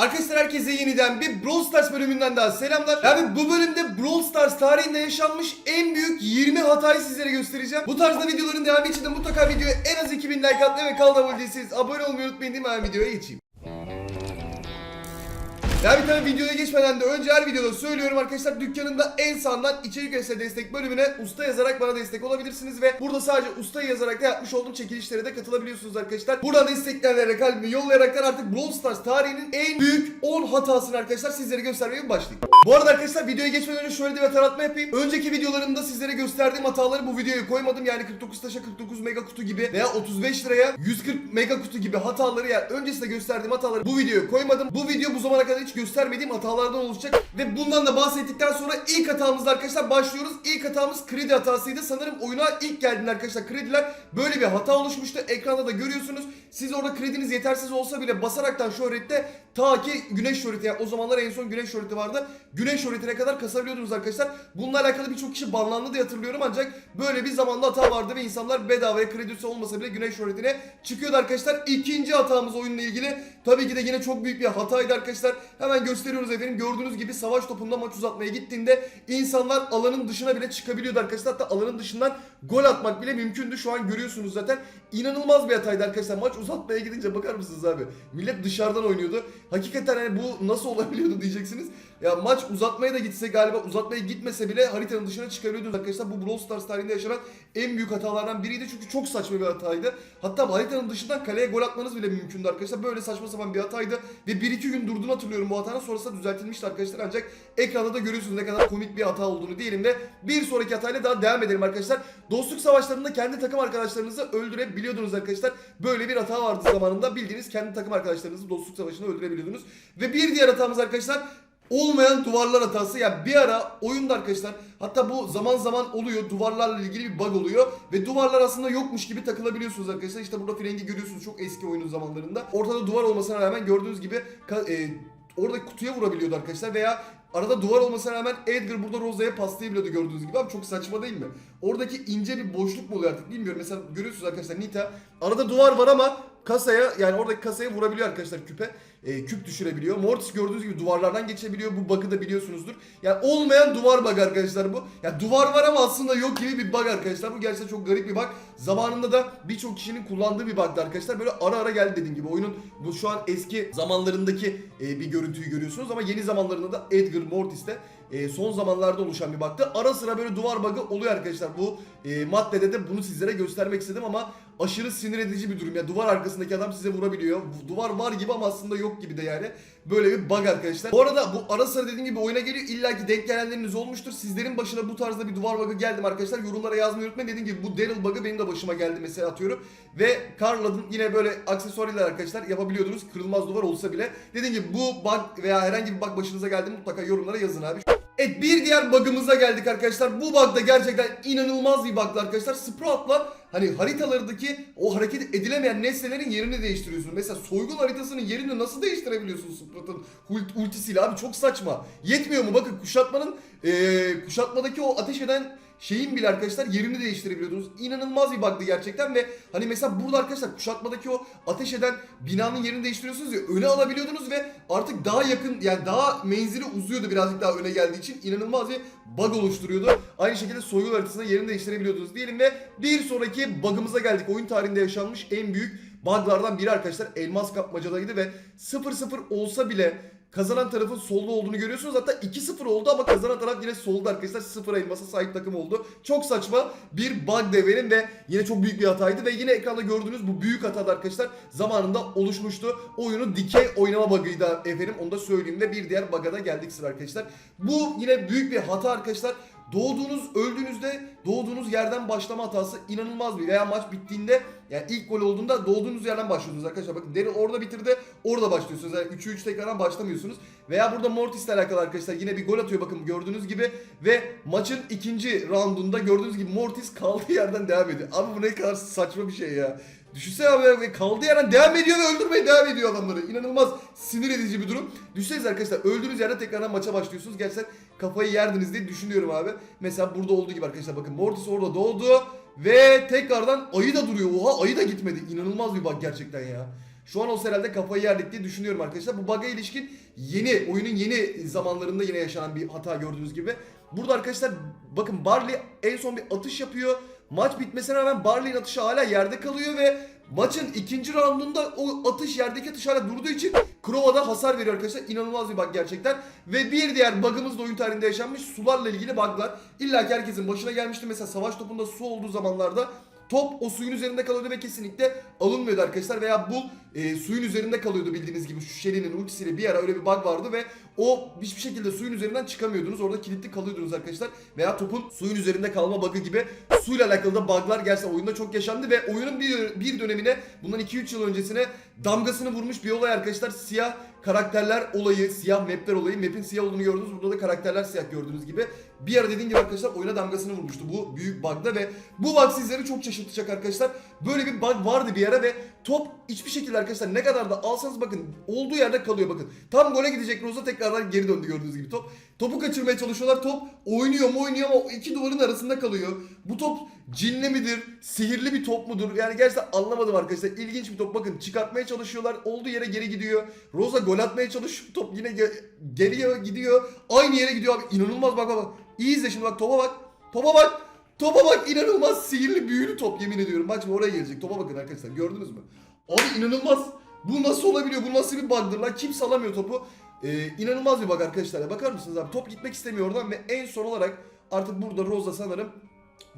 Arkadaşlar herkese yeniden bir Brawl Stars bölümünden daha selamlar. Yani bu bölümde Brawl Stars tarihinde yaşanmış en büyük 20 hatayı sizlere göstereceğim. Bu tarzda videoların devamı için de mutlaka videoya en az 2000 like atmayı ve kanala abone değilseniz abone olmayı unutmayın değil mi? Hemen videoya geçeyim. Ya bir tane videoya geçmeden de önce her videoda söylüyorum arkadaşlar dükkanında en sağından içerik üretisi destek bölümüne usta yazarak bana destek olabilirsiniz ve burada sadece usta yazarak da yapmış olduğum çekilişlere de katılabiliyorsunuz arkadaşlar. Buradan desteklerle kalbimi yollayaraktan artık Brawl Stars tarihinin en büyük 10 hatasını arkadaşlar sizlere göstermeye başlayayım. Bu arada arkadaşlar videoya geçmeden önce şöyle bir hatırlatma yapayım. Önceki videolarımda sizlere gösterdiğim hataları bu videoya koymadım. Yani 49 taşa 49 mega kutu gibi veya 35 liraya 140 mega kutu gibi hataları yani öncesinde gösterdiğim hataları bu videoya koymadım. Bu video bu zamana kadar hiç göstermediğim hatalardan oluşacak ve bundan da bahsettikten sonra ilk hatamızda arkadaşlar başlıyoruz. İlk hatamız kredi hatasıydı. Sanırım oyuna ilk geldiğinde arkadaşlar krediler böyle bir hata oluşmuştu. Ekranda da görüyorsunuz. Siz orada krediniz yetersiz olsa bile basaraktan şöhrette ta ki güneş şöhreti yani o zamanlar en son güneş şöhreti vardı. Güneş şöhretine kadar kasabiliyordunuz arkadaşlar. Bununla alakalı birçok kişi banlandı diye hatırlıyorum ancak böyle bir zamanda hata vardı ve insanlar bedavaya kredisi olmasa bile güneş şöhretine çıkıyordu arkadaşlar. İkinci hatamız oyunla ilgili tabii ki de yine çok büyük bir hataydı arkadaşlar. Hemen gösteriyoruz efendim. Gördüğünüz gibi savaş topunda maç uzatmaya gittiğinde insanlar alanın dışına bile çıkabiliyordu arkadaşlar. Hatta alanın dışından gol atmak bile mümkündü. Şu an görüyorsunuz zaten. İnanılmaz bir hataydı arkadaşlar. Maç uzatmaya gidince bakar mısınız abi? Millet dışarıdan oynuyordu. Hakikaten hani bu nasıl olabiliyordu diyeceksiniz. Ya maç uzatmaya da gitse galiba uzatmaya gitmese bile haritanın dışına çıkabiliyordunuz arkadaşlar. Bu Brawl Stars tarihinde yaşanan en büyük hatalardan biriydi. Çünkü çok saçma bir hataydı. Hatta haritanın dışından kaleye gol atmanız bile mümkündü arkadaşlar. Böyle saçma sapan bir hataydı. Ve 1-2 gün durduğunu hatırlıyorum bu hatanın. Sonrasında düzeltilmişti arkadaşlar. Ancak ekranda da görüyorsunuz ne kadar komik bir hata olduğunu diyelim ve bir sonraki hatayla daha devam edelim arkadaşlar. Dostluk savaşlarında kendi takım arkadaşlarınızı öldürebiliyordunuz arkadaşlar. Böyle bir hata vardı zamanında. Bildiğiniz kendi takım arkadaşlarınızı dostluk savaşında öldürebiliyordunuz. Ve bir diğer hatamız arkadaşlar olmayan duvarlar hatası. Yani bir ara oyunda arkadaşlar hatta bu zaman zaman oluyor duvarlarla ilgili bir bug oluyor ve duvarlar aslında yokmuş gibi takılabiliyorsunuz arkadaşlar. İşte burada frengi görüyorsunuz çok eski oyunun zamanlarında. Ortada duvar olmasına rağmen gördüğünüz gibi e, orada kutuya vurabiliyordu arkadaşlar veya Arada duvar olmasına rağmen Edgar burada Rosa'ya paslayabiliyordu gördüğünüz gibi. Abi çok saçma değil mi? Oradaki ince bir boşluk mu oluyor artık bilmiyorum. Mesela görüyorsunuz arkadaşlar Nita. Arada duvar var ama kasaya yani oradaki kasaya vurabiliyor arkadaşlar küpe. E, küp düşürebiliyor. Mortis gördüğünüz gibi duvarlardan geçebiliyor. Bu bug'ı da biliyorsunuzdur. Yani olmayan duvar bug arkadaşlar bu. Yani duvar var ama aslında yok gibi bir bug arkadaşlar. Bu gerçekten çok garip bir bug. Zamanında da birçok kişinin kullandığı bir bug'dı arkadaşlar. Böyle ara ara geldi dediğim gibi. Oyunun bu şu an eski zamanlarındaki e, bir görüntüyü görüyorsunuz ama yeni zamanlarında da Edgar Mortis'te e, son zamanlarda oluşan bir bug'tı. Ara sıra böyle duvar bug'ı oluyor arkadaşlar. Bu e, maddede de bunu sizlere göstermek istedim ama aşırı sinir edici bir durum. Ya duvar arkasındaki adam size vurabiliyor. Duvar var gibi ama aslında yok gibi de yani. Böyle bir bug arkadaşlar. Bu arada bu ara sıra dediğim gibi oyuna geliyor. İlla ki denk gelenleriniz olmuştur. Sizlerin başına bu tarzda bir duvar bug'ı geldi mi arkadaşlar? Yorumlara yazmayı unutmayın. Dediğim gibi bu Daryl bug'ı benim de başıma geldi mesela atıyorum. Ve Carlad'ın yine böyle aksesuarıyla arkadaşlar yapabiliyordunuz. Kırılmaz duvar olsa bile. Dediğim gibi bu bug veya herhangi bir bug başınıza geldi mutlaka yorumlara yazın abi. Evet bir diğer bug'ımıza geldik arkadaşlar. Bu bug da gerçekten inanılmaz bir bug'dı arkadaşlar. Sprout'la hani haritalardaki o hareket edilemeyen nesnelerin yerini değiştiriyorsun. Mesela soygun haritasının yerini nasıl değiştirebiliyorsun Sprout'un ult- ultisiyle abi çok saçma. Yetmiyor mu? Bakın kuşatmanın eee, kuşatmadaki o ateş eden şeyin bile arkadaşlar yerini değiştirebiliyordunuz. İnanılmaz bir bug'dı gerçekten ve hani mesela burada arkadaşlar kuşatmadaki o ateş eden binanın yerini değiştiriyorsunuz ya öne alabiliyordunuz ve artık daha yakın yani daha menzili uzuyordu birazcık daha öne geldiği için inanılmaz bir bug oluşturuyordu. Aynı şekilde soygun haritasında yerini değiştirebiliyordunuz diyelim ve bir sonraki bug'ımıza geldik. Oyun tarihinde yaşanmış en büyük bug'lardan biri arkadaşlar elmas kapmacadaydı ve 0-0 olsa bile kazanan tarafın solda olduğunu görüyorsunuz. Hatta 2-0 oldu ama kazanan taraf yine solda arkadaşlar. 0 elmasa sahip takım oldu. Çok saçma bir bug deverin ve yine çok büyük bir hataydı. Ve yine ekranda gördüğünüz bu büyük hatada arkadaşlar zamanında oluşmuştu. Oyunu dikey oynama bug'ıydı efendim. Onu da söyleyeyim de bir diğer bug'a da geldik sıra arkadaşlar. Bu yine büyük bir hata arkadaşlar. Doğduğunuz, öldüğünüzde doğduğunuz yerden başlama hatası inanılmaz bir veya maç bittiğinde yani ilk gol olduğunda doğduğunuz yerden başlıyordunuz arkadaşlar. Bakın Daryl orada bitirdi, orada başlıyorsunuz. Yani 3'ü 3 tekrardan başlamıyorsunuz. Veya burada Mortis'le alakalı arkadaşlar yine bir gol atıyor bakın gördüğünüz gibi ve maçın ikinci roundunda gördüğünüz gibi Mortis kaldığı yerden devam ediyor. Abi bu ne kadar saçma bir şey ya. Düşünsene abi ve kaldığı yerden devam ediyor ve öldürmeye devam ediyor adamları. İnanılmaz sinir edici bir durum. Düşünsenize arkadaşlar öldüğünüz yerde tekrardan maça başlıyorsunuz. Gerçekten kafayı yerdiniz diye düşünüyorum abi. Mesela burada olduğu gibi arkadaşlar bakın Mortis orada doğdu ve tekrardan ayı da duruyor. Oha ayı da gitmedi. İnanılmaz bir bak gerçekten ya. Şu an olsa herhalde kafayı yerdik diye düşünüyorum arkadaşlar. Bu bug'a ilişkin yeni, oyunun yeni zamanlarında yine yaşanan bir hata gördüğünüz gibi. Burada arkadaşlar bakın Barley en son bir atış yapıyor. Maç bitmesine rağmen Barley'in atışı hala yerde kalıyor ve maçın ikinci roundunda o atış yerdeki atış hala durduğu için Krova hasar veriyor arkadaşlar. İnanılmaz bir bug gerçekten. Ve bir diğer bug'ımız da oyun tarihinde yaşanmış sularla ilgili bug'lar. İlla ki herkesin başına gelmişti. Mesela savaş topunda su olduğu zamanlarda top o suyun üzerinde kalıyordu ve kesinlikle alınmıyordu arkadaşlar. Veya bul e, suyun üzerinde kalıyordu bildiğiniz gibi şu Shelly'nin ultisiyle bir ara öyle bir bug vardı ve o hiçbir şekilde suyun üzerinden çıkamıyordunuz. Orada kilitli kalıyordunuz arkadaşlar. Veya topun suyun üzerinde kalma bug'ı gibi suyla alakalı da bug'lar gerçekten oyunda çok yaşandı ve oyunun bir, bir dönemine bundan 2-3 yıl öncesine damgasını vurmuş bir olay arkadaşlar. Siyah karakterler olayı, siyah mapler olayı. Map'in siyah olduğunu gördünüz. Burada da karakterler siyah gördüğünüz gibi. Bir ara dediğim gibi arkadaşlar oyuna damgasını vurmuştu bu büyük bug'da ve bu bug sizleri çok şaşırtacak arkadaşlar. Böyle bir bug vardı bir ara ve top hiçbir şekilde arkadaşlar ne kadar da alsanız bakın olduğu yerde kalıyor bakın. Tam gole gidecek Rosa tekrardan geri döndü gördüğünüz gibi top. Topu kaçırmaya çalışıyorlar. Top oynuyor mu oynuyor ama iki duvarın arasında kalıyor. Bu top cinli midir? Sihirli bir top mudur? Yani gerçekten anlamadım arkadaşlar. İlginç bir top. Bakın çıkartmaya çalışıyorlar. Olduğu yere geri gidiyor. Rosa gol atmaya çalışıyor. Top yine ge- geriye gidiyor. Aynı yere gidiyor abi. İnanılmaz bak bak. İyi izle şimdi bak topa bak. Topa bak. Topa bak inanılmaz sihirli büyülü top yemin ediyorum. Bak şimdi oraya gelecek. Topa bakın arkadaşlar gördünüz mü? Abi inanılmaz. Bu nasıl olabiliyor? Bu nasıl bir bug'dır lan? Kimse alamıyor topu. Ee, inanılmaz bir bug arkadaşlar. Bakar mısınız abi? Top gitmek istemiyor oradan ve en son olarak artık burada Rosa sanırım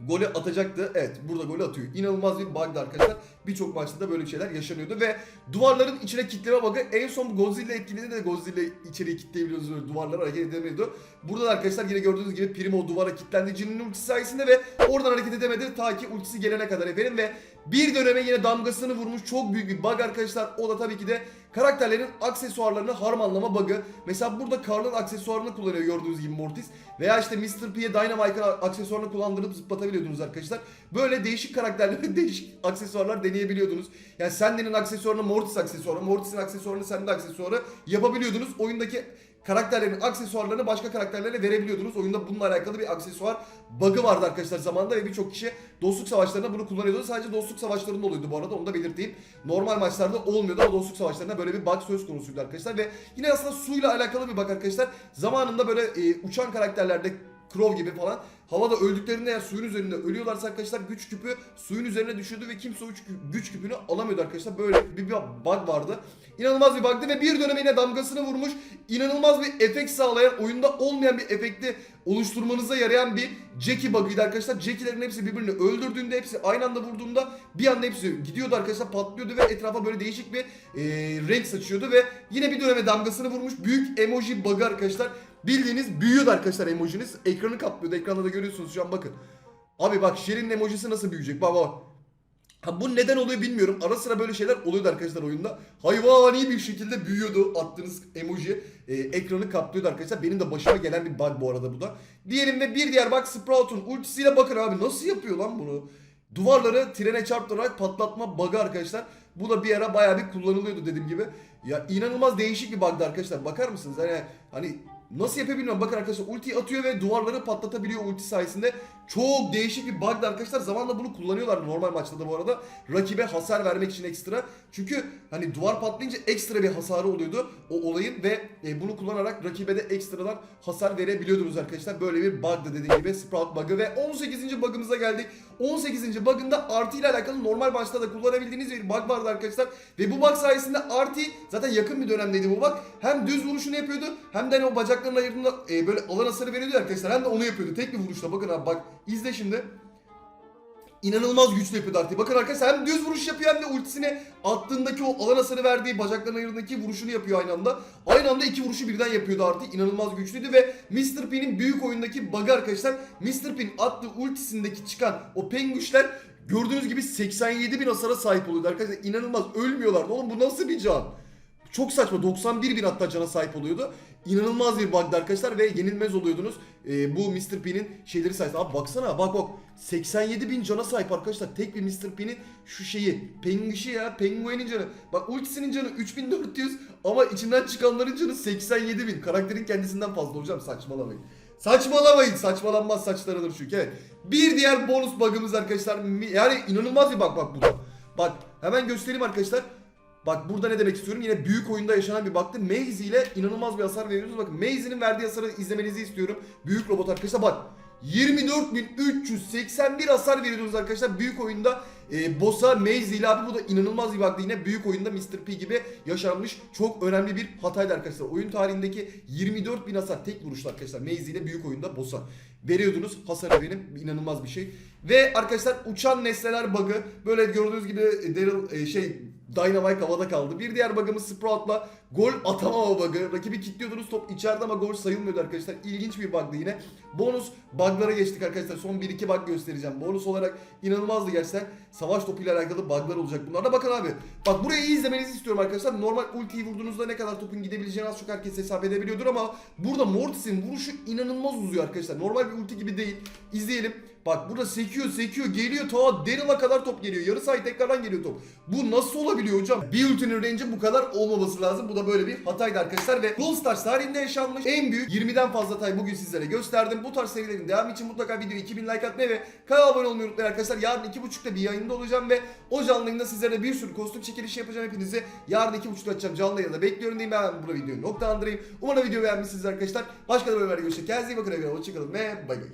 golü atacaktı. Evet burada golü atıyor. İnanılmaz bir bug'dı arkadaşlar. Birçok maçta da böyle şeyler yaşanıyordu ve duvarların içine kitleme bug'ı en son Godzilla etkiledi de Godzilla içeriye kitleyebiliyorsunuz. Duvarlar hareket edemiyordu. Burada da arkadaşlar yine gördüğünüz gibi Primo duvara kilitlendi Jin'in ultisi sayesinde ve oradan hareket edemedi ta ki ultisi gelene kadar efendim ve bir döneme yine damgasını vurmuş çok büyük bir bug arkadaşlar. O da tabii ki de karakterlerin aksesuarlarını harmanlama bug'ı. Mesela burada Karl'ın aksesuarını kullanıyor gördüğünüz gibi Mortis. Veya işte Mr. P'ye Dynamite'ın aksesuarını kullandırıp zıplatabiliyordunuz arkadaşlar. Böyle değişik karakterlerin değişik aksesuarlar deneyebiliyordunuz. Yani Sandy'nin aksesuarını Mortis aksesuarı, Mortis'in aksesuarını Sandy aksesuarı yapabiliyordunuz. Oyundaki karakterlerin aksesuarlarını başka karakterlere verebiliyordunuz. Oyunda bununla alakalı bir aksesuar bug'ı vardı arkadaşlar zamanında ve birçok kişi dostluk savaşlarında bunu kullanıyordu. Sadece dostluk savaşlarında oluyordu bu arada onu da belirteyim. Normal maçlarda olmuyordu ama dostluk savaşlarında böyle bir bug söz konusuydu arkadaşlar ve yine aslında suyla alakalı bir bug arkadaşlar. Zamanında böyle e, uçan karakterlerde Crow gibi falan havada öldüklerinde ya suyun üzerinde ölüyorlarsa arkadaşlar güç küpü suyun üzerine düşüyordu ve kimse o güç, küpünü alamıyordu arkadaşlar. Böyle bir, bir bug vardı. İnanılmaz bir bug'dı ve bir döneme yine damgasını vurmuş. İnanılmaz bir efekt sağlayan, oyunda olmayan bir efekti oluşturmanıza yarayan bir Jackie bug'ıydı arkadaşlar. Jackie'lerin hepsi birbirini öldürdüğünde, hepsi aynı anda vurduğunda bir anda hepsi gidiyordu arkadaşlar, patlıyordu ve etrafa böyle değişik bir e, renk saçıyordu ve yine bir döneme damgasını vurmuş. Büyük emoji bug'ı arkadaşlar. Bildiğiniz büyüyordu arkadaşlar emojiniz. Ekranı kaplıyordu. Ekranda da görüyorsunuz şu an bakın. Abi bak Şirin'in emojisi nasıl büyüyecek? Bak bak. Ha bu neden oluyor bilmiyorum. Ara sıra böyle şeyler oluyordu arkadaşlar oyunda. Hayvani bir şekilde büyüyordu attığınız emoji. e, ekranı kaplıyordu arkadaşlar. Benim de başıma gelen bir bug bu arada bu da. Diyelim ve bir diğer bug Sprout'un ultisiyle bakın abi nasıl yapıyor lan bunu. Duvarları trene çarptırarak patlatma bug'ı arkadaşlar. Bu da bir ara bayağı bir kullanılıyordu dediğim gibi. Ya inanılmaz değişik bir bug'dı arkadaşlar. Bakar mısınız? Hani hani Nasıl yapıyor bilmiyorum. Bakın arkadaşlar ulti atıyor ve duvarları patlatabiliyor ulti sayesinde. Çok değişik bir bug'dı arkadaşlar. Zamanla bunu kullanıyorlar normal maçta da bu arada. Rakibe hasar vermek için ekstra. Çünkü hani duvar patlayınca ekstra bir hasarı oluyordu o olayın ve e, bunu kullanarak rakibe de ekstradan hasar verebiliyordunuz arkadaşlar. Böyle bir bug'dı dediğim gibi Sprout bug'ı ve 18. bug'ımıza geldik. 18. bug'ında artı ile alakalı normal maçta da kullanabildiğiniz bir bug vardı arkadaşlar. Ve bu bug sayesinde artı zaten yakın bir dönemdeydi bu bug. Hem düz vuruşunu yapıyordu hem de hani o bacaklarını ayırdığında e, böyle alan hasarı veriyordu arkadaşlar. Hem de onu yapıyordu tek bir vuruşla. Bakın abi bak izle şimdi. İnanılmaz güçlü yapıyordu artık. Bakın arkadaşlar hem düz vuruş yapıyor hem de ultisini attığındaki o alan hasarı verdiği bacaklarının ayırdığındaki vuruşunu yapıyor aynı anda. Aynı anda iki vuruşu birden yapıyordu artık. İnanılmaz güçlüydü ve Mr. P'nin büyük oyundaki bug'ı arkadaşlar. Mr. P'nin attığı ultisindeki çıkan o pengüşler gördüğünüz gibi 87 bin hasara sahip oluyordu arkadaşlar. İnanılmaz ölmüyorlardı. Oğlum bu nasıl bir can? Çok saçma 91 bin hatta cana sahip oluyordu. İnanılmaz bir bug'dı arkadaşlar ve yenilmez oluyordunuz. Ee, bu Mr. P'nin şeyleri sayesinde. Abi baksana bak bak 87 bin cana sahip arkadaşlar. Tek bir Mr. P'nin şu şeyi. Penguişi ya. Penguin'in canı. Bak ultisinin canı 3400 ama içinden çıkanların canı 87 bin. Karakterin kendisinden fazla hocam saçmalamayın. Saçmalamayın. Saçmalanmaz saçlarıdır çünkü. Evet. Bir diğer bonus bug'ımız arkadaşlar. Yani inanılmaz bir bug bak bu. Bak hemen göstereyim arkadaşlar. Bak burada ne demek istiyorum? Yine büyük oyunda yaşanan bir baktı. Maze ile inanılmaz bir hasar veriyoruz. Bakın Maze'nin verdiği hasarı izlemenizi istiyorum. Büyük robot arkadaşlar bak. 24.381 hasar veriyoruz arkadaşlar büyük oyunda e, Boss'a Maze ile abi bu da inanılmaz bir baktı yine büyük oyunda Mr. P gibi yaşanmış çok önemli bir hataydı arkadaşlar oyun tarihindeki 24.000 hasar tek vuruşla arkadaşlar Maze ile büyük oyunda Boss'a veriyordunuz hasarı benim inanılmaz bir şey ve arkadaşlar uçan nesneler bug'ı böyle gördüğünüz gibi Daryl e, şey Dynamite havada kaldı. Bir diğer bug'ımız Sprout'la gol atamama bug'ı. Rakibi kilitliyordunuz top içeride ama gol sayılmıyordu arkadaşlar. İlginç bir bug'dı yine. Bonus bug'lara geçtik arkadaşlar. Son 1-2 bug göstereceğim. Bonus olarak inanılmazdı gerçekten. Savaş topuyla alakalı bug'lar olacak bunlarda. Bakın abi. Bak burayı iyi izlemenizi istiyorum arkadaşlar. Normal ultiyi vurduğunuzda ne kadar topun gidebileceğini az çok herkes hesap edebiliyordur ama burada Mortis'in vuruşu inanılmaz uzuyor arkadaşlar. Normal bir ulti gibi değil. İzleyelim. Bak burada sekiyor sekiyor geliyor ta Daryl'a kadar top geliyor. Yarı saat tekrardan geliyor top. Bu nasıl olabiliyor hocam? Bir ultinin range'i bu kadar olmaması lazım. Bu da böyle bir hataydı arkadaşlar ve Brawl Stars tarihinde yaşanmış en büyük 20'den fazla tay bugün sizlere gösterdim. Bu tarz serilerin devamı için mutlaka videoya 2000 like atmayı ve kanala abone olmayı unutmayın arkadaşlar. Yarın 2.30'da bir yayında olacağım ve o canlı yayında sizlere bir sürü kostüm çekilişi yapacağım hepinizi. Yarın 2.30'da açacağım canlı yayında bekliyorum diyeyim ben burada videoyu noktalandırayım. Umarım video beğenmişsiniz arkadaşlar. Başka da böyle görüşürüz. Kendinize iyi bakın. Hoşçakalın ve bay bay.